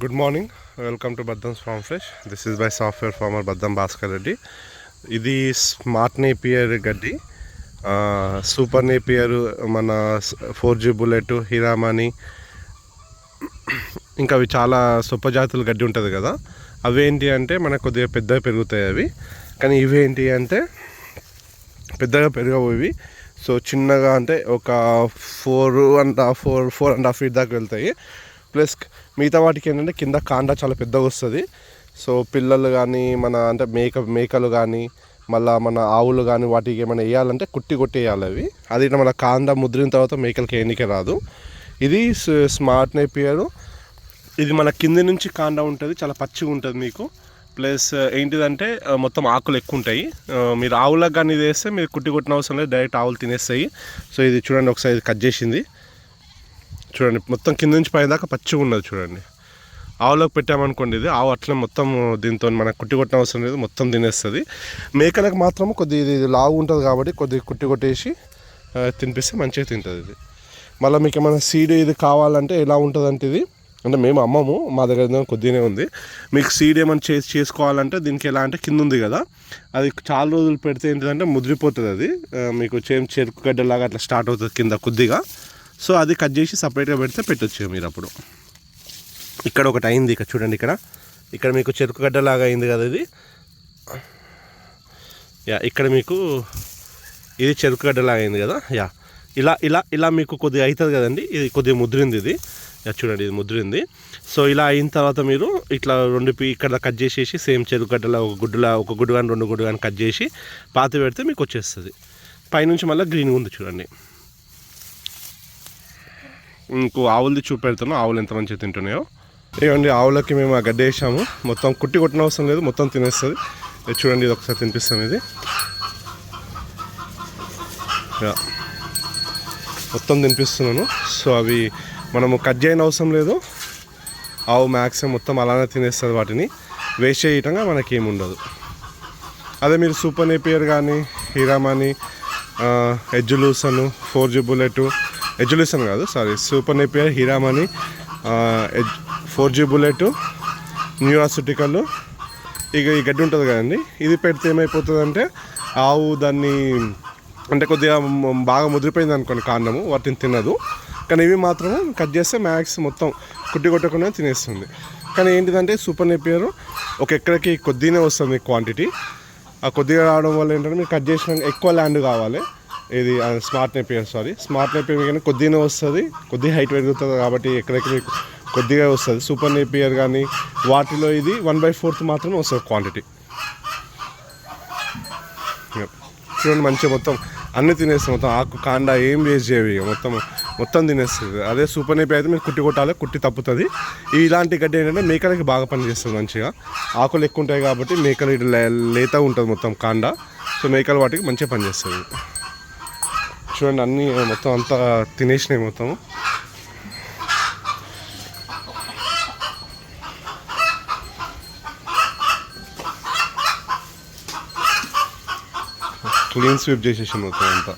Good morning welcome to బద్దమ్స్ farm fresh this is by software farmer Baddam Bhaskar Reddy ఇది smart napier గడ్డి. Super napier మన four G bullet Hiramani ఇంకా అవి చాలా సొప్ప జాతుల గడ్డి ఉంటుంది కదా. అవేంటి అంటే మనకు కొద్దిగా పెద్దగా పెరుగుతాయి అవి. కానీ ఇవేంటి అంటే పెద్దగా పెరగవు ఇవి. సో చిన్నగా అంటే ఒక four and half four four and half feet దాకా వెళ్తాయి. ప్లస్ మిగతా వాటికి ఏంటంటే కింద కాండ చాలా పెద్దగా వస్తుంది. సో పిల్లలు కానీ మన అంటే మేక మేకలు కానీ మళ్ళీ మన ఆవులు కానీ వాటికి ఏమైనా వేయాలంటే కుట్టి కొట్టి వేయాలి అవి. అది మన కాండ ముద్రిన తర్వాత మేకలకి ఏనికే రాదు. ఇది స్- స్మార్ట్ నేపియర్. ఇది మన కింది నుంచి కాండ ఉంటుంది చాలా పచ్చిగా ఉంటుంది మీకు. ప్లస్ ఏంటిదంటే మొత్తం ఆకులు ఎక్కువ ఉంటాయి. మీరు ఆవులకు కానీ ఇది వేస్తే మీరు కుట్టి కొట్టిన అవసరం లేదు డైరెక్ట్ ఆవులు తినేస్తాయి. సో ఇది చూడండి ఒకసారి ఇది కట్ చేసింది. చూడండి మొత్తం కింద నుంచి పై దాకా పచ్చిగా ఉన్నది చూడండి. ఆవులోకి పెట్టామనుకోండి ఇది ఆవు అట్లా మొత్తం దీంతో మనకు కుట్టి కొట్టిన అవసరం లేదు మొత్తం తినేస్తుంది. మేకలకు మాత్రం కొద్ది ఇది లావు ఉంటుంది కాబట్టి కొద్దిగా కుట్టి కొట్టేసి తినిపిస్తే మంచిగా తింటుంది ఇది. మళ్ళీ మీకు ఏమైనా సీడ్ ఇది కావాలంటే ఎలా ఉంటుంది అంటే ఇది అంటే మేము అమ్మము మా దగ్గర కొద్దిగానే ఉంది. మీకు సీడ్ ఏమైనా చేసి చేసుకోవాలంటే దీనికి ఎలా అంటే కింద ఉంది కదా అది చాలా రోజులు పెడితే ఏంటిదంటే ముదిరిపోతుంది అది. మీకు చేం చెరుకు గడ్డలాగా అట్లా స్టార్ట్ అవుతుంది కింద కొద్దిగా. సో అది కట్ చేసి సపరేట్గా పెడితే పెట్టొచ్చు మీరు అప్పుడు. ఇక్కడ ఒకటి అయింది ఇక్కడ చూడండి ఇక్కడ. ఇక్కడ మీకు చెరుకు గడ్డలాగా అయింది కదా ఇది. యా ఇక్కడ మీకు ఇది చెరుకు గడ్డలాగా అయింది కదా. యా ఇలా ఇలా ఇలా మీకు కొద్దిగా అవుతుంది కదండి. ఇది కొద్దిగా ముద్రింది ఇది. యా చూడండి ఇది ముద్రింది. సో ఇలా అయిన తర్వాత మీరు ఇట్లా రెండు పీ ఇక్కడ కట్ చేసేసి సేమ్ చెరుకు గడ్డలా ఒక గుడ్డులా ఒక గుడ్డు కానీ రెండు గుడ్డు కానీ కట్ చేసి పాతి పెడితే మీకు వచ్చేస్తుంది. పైనుంచి మళ్ళీ గ్రీన్గా ఉంది చూడండి. ఇంకో ఆవులది చూపెడుతాను ఆవులు ఎంత మంచిగా తింటున్నాయో. ఇవ్వండి ఆవులకి మేము ఆ గడ్డ వేసాము. మొత్తం కుట్టి కొట్టిన అవసరం లేదు మొత్తం తినేస్తుంది. చూడండి ఇది ఒకసారి తినిపిస్తాం ఇది. మొత్తం తినిపిస్తున్నాను. సో అవి మనము కట్ చేయని అవసరం లేదు. ఆవు మ్యాక్సిమం మొత్తం అలానే తినేస్తుంది వాటిని. వేస్ట్ చేయటంగా మనకి ఏమి ఉండదు. అదే మీరు సూపర్ నేపియర్ కానీ హీరామాని ఎజ్జులూసను ఫోర్ జీ బుల్లెట్ ఎడ్యులేషన్ కాదు సారీ సూపర్ నెపియర్ హీరామణి ఎజ్ ఫోర్ జీ బుల్లెట్ న్యూఆసిటికల్ ఇక ఈ గడ్డి ఉంటుంది కదండి ఇది పెడితే ఏమైపోతుందంటే ఆవు దాన్ని అంటే కొద్దిగా బాగా ముదిరిపోయింది అనుకోండి కారణము వాటిని తినదు. కానీ ఇవి మాత్రం కట్ చేస్తే మ్యాక్స్ మొత్తం కుట్టి కొట్టకుండా తినేస్తుంది. కానీ ఏంటిదంటే సూపర్ నెపియర్ ఒక ఎక్కడికి కొద్దినే వస్తుంది క్వాంటిటీ. ఆ కొద్దిగా రావడం వల్ల ఏంటంటే మీరు కట్ చేసిన ఎక్కువ ల్యాండ్ కావాలి. ఇది smart napier sorry smart napier కానీ కొద్దిగానే వస్తుంది. కొద్దిగా హైట్ పెరుగుతుంది కాబట్టి ఎక్కడెక్కడ మీకు కొద్దిగా వస్తుంది. సూపర్ నేపియర్ కానీ వాటిలో ఇది వన్ బై ఫోర్త్ మాత్రమే వస్తుంది క్వాంటిటీ చూడండి మంచిగా మొత్తం అన్ని తినేస్తుంది మొత్తం ఆకు కాండ ఏం వేస్ట్ చేయవి ఇక. మొత్తం మొత్తం తినేస్తుంది. అదే సూపర్ నేపి అయితే మీరు కుట్టి కొట్టాలి కుట్టి తప్పుతుంది. ఇలాంటి గడ్డి ఏంటంటే మేకలకి బాగా పనిచేస్తుంది మంచిగా. ఆకులు ఎక్కువ ఉంటాయి కాబట్టి మేకలు ఇటు లే- లేత ఉంటుంది మొత్తం కాండ. సో మేకలు వాటికి మంచిగా పనిచేస్తుంది చూడండి అన్నీ మొత్తం అంతా తినేసినాయి మొత్తం. క్లీన్ స్వీప్ చేసేసి మొత్తం అంతా.